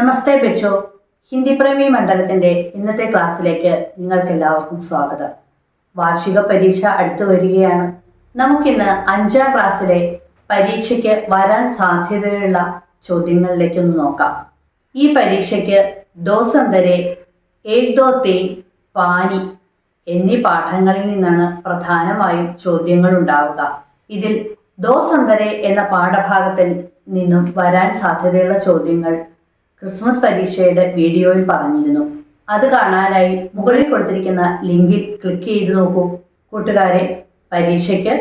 നമസ്തേ ബിച്ചു ഹിന്ദി പ്രേമി മണ്ഡലത്തിന്റെ ഇന്നത്തെ ക്ലാസ്സിലേക്ക് നിങ്ങൾക്ക് എല്ലാവർക്കും സ്വാഗതം. വാർഷിക പരീക്ഷ അടുത്തു വരികയാണ്. നമുക്കിന്ന് അഞ്ചാം ക്ലാസ്സിലെ പരീക്ഷയ്ക്ക് വരാൻ സാധ്യതയുള്ള ചോദ്യങ്ങളിലേക്ക് ഒന്ന് നോക്കാം. ഈ പരീക്ഷയ്ക്ക് ദോസന്തരെ ഏക് തേൻ പാനി എന്നീ പാഠങ്ങളിൽ നിന്നാണ് പ്രധാനമായും ചോദ്യങ്ങൾ ഉണ്ടാവുക. ഇതിൽ ദോസന്തരെ എന്ന പാഠഭാഗത്തിൽ നിന്നും വരാൻ സാധ്യതയുള്ള ചോദ്യങ്ങൾ ക്രിസ്മസ് പരീക്ഷയുടെ വീഡിയോയിൽ പറഞ്ഞിരുന്നു. അത് കാണാനായി മുകളിൽ കൊടുത്തിരിക്കുന്ന ലിങ്കിൽ ക്ലിക്ക് ചെയ്ത് നോക്കൂ. കൂട്ടുകാരെ പരീക്ഷയ്ക്ക്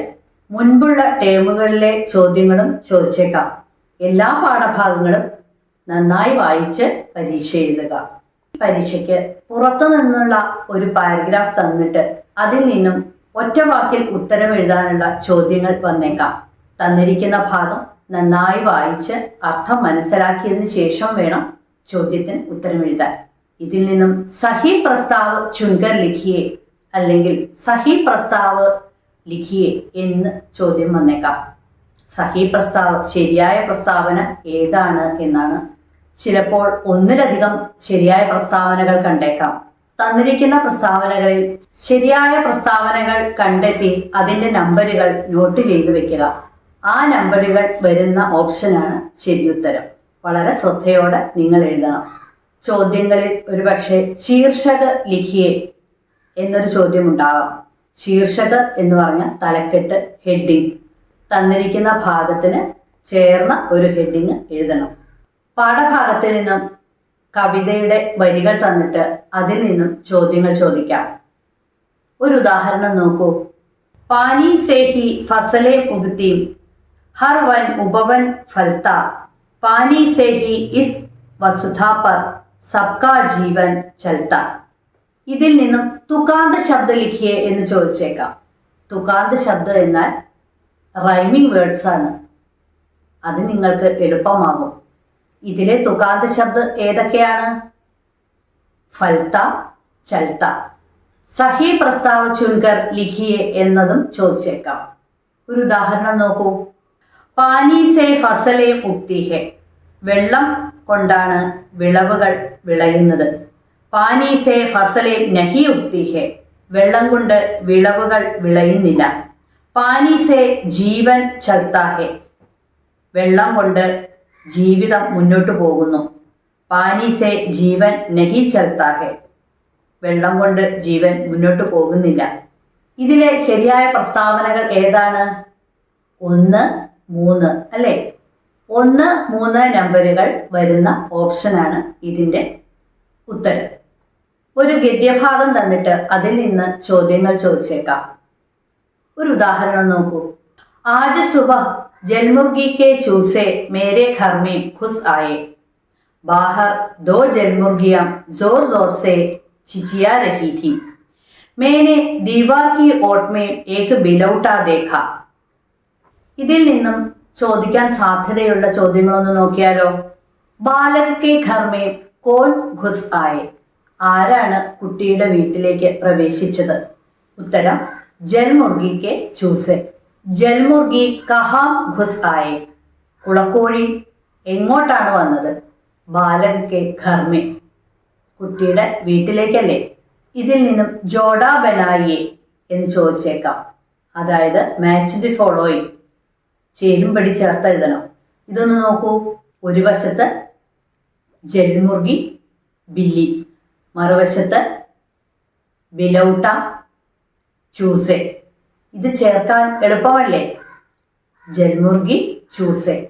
മുൻപുള്ള ടേമുകളിലെ ചോദ്യങ്ങളും ചോദിച്ചേക്കാം. എല്ലാ പാഠഭാഗങ്ങളും നന്നായി വായിച്ച് പരീക്ഷ എഴുതുക. പരീക്ഷയ്ക്ക് പുറത്തു നിന്നുള്ള ഒരു പാരഗ്രാഫ് തന്നിട്ട് അതിൽ നിന്നും ഒറ്റ വാക്കിൽ ഉത്തരം എഴുതാനുള്ള ചോദ്യങ്ങൾ വന്നേക്കാം. തന്നിരിക്കുന്ന ഭാഗം നന്നായി വായിച്ച് അർത്ഥം മനസ്സിലാക്കിയതിന് ശേഷം വേണം ചോദ്യത്തിന് ഉത്തരം എഴുതാൻ. ഇതിൽ നിന്നും സഹി പ്രസ്താവ് ചുങ്കർ ലിഖിയെ അല്ലെങ്കിൽ സഹി പ്രസ്താവ് ലിഖിയെ എന്ന് ചോദ്യം വന്നേക്കാം. സഹി പ്രസ്താവ് ശരിയായ പ്രസ്താവന ഏതാണ് എന്നാണ് ചിലപ്പോൾ ഒന്നിലധികം ശരിയായ പ്രസ്താവനകൾ കണ്ടേക്കാം. തന്നിരിക്കുന്ന പ്രസ്താവനകളിൽ ശരിയായ പ്രസ്താവനകൾ കണ്ടെത്തി അതിന്റെ നമ്പറുകൾ നോട്ട് ചെയ്തു വെക്കുക. ആ നമ്പറുകൾ വരുന്ന ഓപ്ഷനാണ് ശരിയുത്തരം വളരെ ശ്രദ്ധയോടെ നിങ്ങൾ എഴുതണം. ചോദ്യങ്ങളിൽ ഒരുപക്ഷെ ശീർഷക ലിഖിയെ എന്നൊരു ചോദ്യം ഉണ്ടാവാം. ശീർഷക എന്ന് പറഞ്ഞ തലക്കെട്ട് ഹെഡിങ് തന്നിരിക്കുന്ന ഭാഗത്തിന് ചേർന്ന ഒരു ഹെഡിങ് എഴുതണം. പാഠഭാഗത്തിൽ നിന്നും കവിതയുടെ വരികൾ തന്നിട്ട് അതിൽ നിന്നും ചോദ്യങ്ങൾ ചോദിക്കാം. ഒരു ഉദാഹരണം നോക്കൂ. പാനി സേഹി ഫസലേ ഉഗത്തീം ഹർ वन उपवन फलता पानी से ही इस वसुधा പർ. സബ്കാ ജീവൻ ചൽത്ത ഇതിൽ നിന്നും തുകാന്ത ശബ്ദ ലിഖിയെ എന്ന് ചോദിച്ചേക്കാം. തുകാന്ത ശബ്ദം എന്നാൽ റൈമിംഗ് വേർഡ്സ് ആണ്. അത് നിങ്ങൾക്ക് എളുപ്പമാകും. ഇതിലെ തുകാന്ത ശബ്ദം ഏതൊക്കെയാണ്? ഫൽത്ത ചൽത്ത സഹി പ്രസ്താവ ചുൻകർ ലിഖിയെ എന്നതും ചോദിച്ചേക്കാം. ഒരു ഉദാഹരണം നോക്കൂ. പാനി സേ ഫസലെ ഉക്തിഹെ വെള്ളം കൊണ്ടാണ് വിളവുകൾ വിളയുന്നത്. പാനീസേ ഫസലെ നഹി ഉക്തിഹെ വെള്ളം കൊണ്ട് വിളവുകൾ വിളയുന്നില്ല. പാനീസേ ജീവൻ ചൽത്താഹെ വെള്ളം കൊണ്ട് ജീവിതം മുന്നോട്ട് പോകുന്നു. പാനീസേ ജീവൻ നഹി ചൽത്താഹെ വെള്ളം കൊണ്ട് ജീവൻ മുന്നോട്ട് പോകുന്നില്ല. ഇതിലെ ശരിയായ പ്രസ്താവനകൾ ഏതാണ്? ഒന്ന് മൂന്ന് അല്ലെ? ഒന്ന് മൂന്ന് നമ്പറുകൾ വരുന്ന ഓപ്ഷനാണ് ഇതിന്റെ ഉത്തരം. ഒരു ഗദ്യഭാഗം തന്നിട്ട് അതിൽ നിന്ന് ചോദ്യങ്ങൾ ചോദിച്ചേക്കാം. ഒരു ഉദാഹരണം നോക്കൂ. ആജ് സുബ ജൽമുർഗി കെ ചൂസെ മേരെ ഖർമി ഖുസ് ആയെ. ബാഹർ ദോ ജൽമുർഗിയാം ജോർ ജോർ സെ ചിച്ചിയാ രഹി മേനെ ദീവാർ കി ഓട്ട്മേ ഏക് ബിലൗട്ടാ ദേഖാ. ഇതിൽ നിന്നും ചോദിക്കാൻ സാധ്യതയുള്ള ചോദ്യങ്ങളൊന്ന് നോക്കിയാലോ? ബാലക് കെ ഘർമേ കോൺ ഘുസ് ആയെ. ആരാണ് കുട്ടിയുടെ വീട്ടിലേക്ക് പ്രവേശിച്ചത്? ഉത്തരം ജൽമുർഗി കെ ചൂസെ. ജൽമുർഗി കഹാം ഘുസ് ആയെ. കുളക്കോഴി എങ്ങോട്ടാണ് വന്നത്? ബാലക് കെ ഘർമേ കുട്ടിയുടെ വീട്ടിലേക്കല്ലേ? ഇതിൽ നിന്നും ജോഡാ ബനായിയെ എന്ന് ചോദിച്ചേക്കാം. അതായത് മാച്ച് ദി ഫോളോയിങ് ചേരുംപടി ചേർത്ത് എഴുതണം. ഇതൊന്ന് നോക്കൂ. ഒരു വശത്ത് ജൽമുർഗി ബില്ലി. മറുവശത്ത് ബിലൗട്ട ചൂസെ. ഇത് ചേർക്കാൻ എളുപ്പമല്ലേ? ജൽമുർഗി ചൂസെ.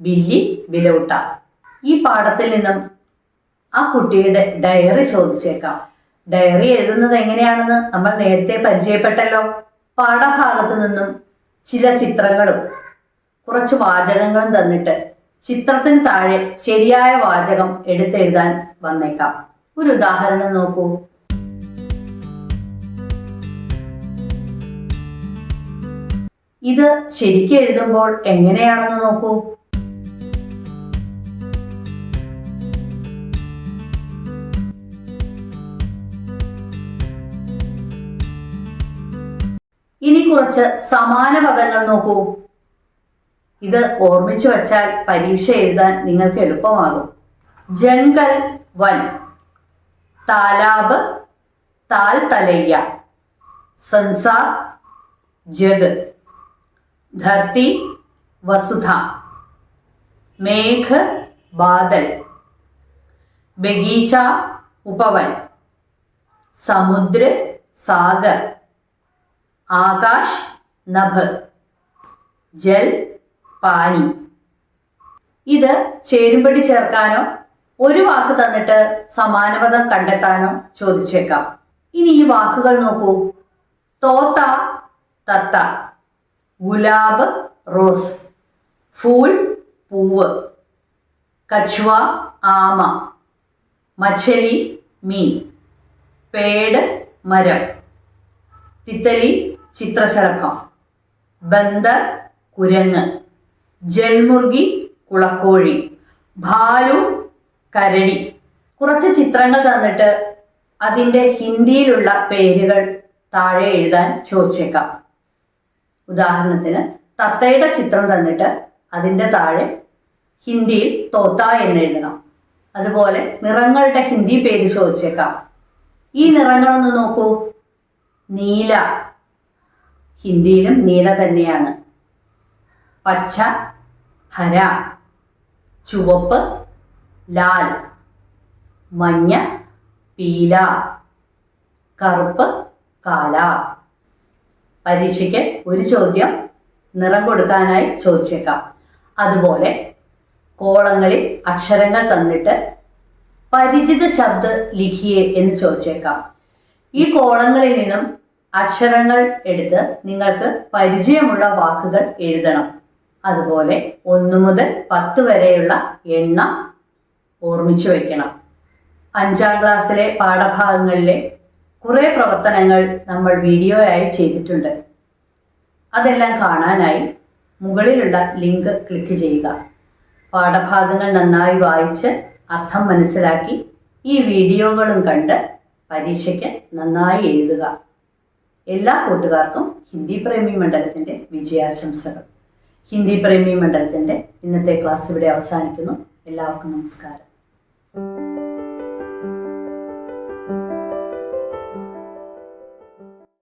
ബില്ലി ബിലൗട്ട ഈ പാഠത്തിൽ നിന്നും ആ കുട്ടിയുടെ ഡയറി ചോദിച്ചേക്കാം. ഡയറി എഴുതുന്നത് എങ്ങനെയാണെന്ന് നമ്മൾ നേരത്തെ പരിചയപ്പെട്ടല്ലോ. പാഠഭാഗത്ത് നിന്നും ചില ചിത്രങ്ങളും കുറച്ച് വാചകങ്ങളും തന്നിട്ട് ചിത്രത്തിന് താഴെ ശരിയായ വാചകം എടുത്തെഴുതാൻ വന്നേക്കാം. ഒരു ഉദാഹരണം നോക്കൂ. ഇത് ശരിക്കും എഴുതുമ്പോൾ എങ്ങനെയാണെന്ന് നോക്കൂ. ഇനി കുറച്ച് സമാന പദങ്ങൾ നോക്കൂ. ഇത് ഓർമ്മിച്ചു വച്ചാൽ പരീക്ഷ എഴുതാൻ നിങ്ങൾക്ക് എളുപ്പമാകും. ജംഗൽ വൻ താലാബ് താൽ തലയ്യ സൻസാർ ജഗ് ധർത്തി വസുധ മേഘ് ബാദൽ ബഗീച ഉപവൻ സമുദ്ര സാഗർ. ആകാശ് നഭ് ജൽ പാനി. ഇത് ചേരുംപടി ചേർക്കാനോ ഒരു വാക്ക് തന്നിട്ട് സമാനപദം കണ്ടെത്താനോ ചോദിച്ചേക്കാം. ഇനി ഈ വാക്കുകൾ നോക്കൂ. തോത്ത തത്ത ഗുലാബ് റോസ് ഫൂൾ പൂവ് കച്വ ആമ മച്ചലി മീൻ പേട് മരം തിത്തലി ചിത്രശലഭം. ബന്ദർ കുരങ്ങ്. ജൽമുർഗി കുളക്കോഴി. ഭാലു കരടി. കുറച്ച് ചിത്രങ്ങൾ തന്നിട്ട് അതിന്റെ ഹിന്ദിയിലുള്ള പേരുകൾ താഴെ എഴുതാൻ ചോദിച്ചേക്കാം. ഉദാഹരണത്തിന് തത്തയുടെ ചിത്രം തന്നിട്ട് അതിന്റെ താഴെ ഹിന്ദിയിൽ തോത്ത എന്ന് എഴുതണം. അതുപോലെ നിറങ്ങളുടെ ഹിന്ദി പേര് ചോദിച്ചേക്കാം. ഈ നിറങ്ങളൊന്ന് നോക്കൂ. നീല ഹിന്ദിയിലും നീല തന്നെയാണ്. പച്ച ഹര ചുവപ്പ് ലാൽ മഞ്ഞ പീല കറുപ്പ് കാല. പരീക്ഷയ്ക്ക് ഒരു ചോദ്യം നിറം കൊടുക്കാനായി ചോദിച്ചേക്കാം. അതുപോലെ കോളങ്ങളിൽ അക്ഷരങ്ങൾ തന്നിട്ട് പരിചിത ശബ്ദ ലിഖിയെ എന്ന് ചോദിച്ചേക്കാം. ഈ കോളങ്ങളിൽ നിന്നും അക്ഷരങ്ങൾ എടുത്ത് നിങ്ങൾക്ക് പരിചയമുള്ള വാക്കുകൾ എഴുതണം. അതുപോലെ ഒന്നു മുതൽ പത്ത് വരെയുള്ള എണ്ണം ഓർമ്മിച്ചു വയ്ക്കണം അഞ്ചാം ക്ലാസ്സിലെ പാഠഭാഗങ്ങളിലെ കുറേ പ്രവർത്തനങ്ങൾ നമ്മൾ വീഡിയോ ആയി ചെയ്തിട്ടുണ്ട്. അതെല്ലാം കാണാനായി മുകളിലുള്ള ലിങ്ക് ക്ലിക്ക് ചെയ്യുക. പാഠഭാഗങ്ങൾ നന്നായി വായിച്ച് അർത്ഥം മനസ്സിലാക്കി ഈ വീഡിയോകളും കണ്ട് പരീക്ഷയ്ക്ക് നന്നായി എഴുതുക. എല്ലാ കൂട്ടുകാർക്കും ഹിന്ദി പ്രേമി മണ്ഡലത്തിന്റെ വിജയാശംസകൾ. ഹിന്ദി പ്രേമി മണ്ഡലത്തിന്റെ ഇന്നത്തെ ക്ലാസ് ഇവിടെ അവസാനിക്കുന്നു. എല്ലാവർക്കും നമസ്കാരം.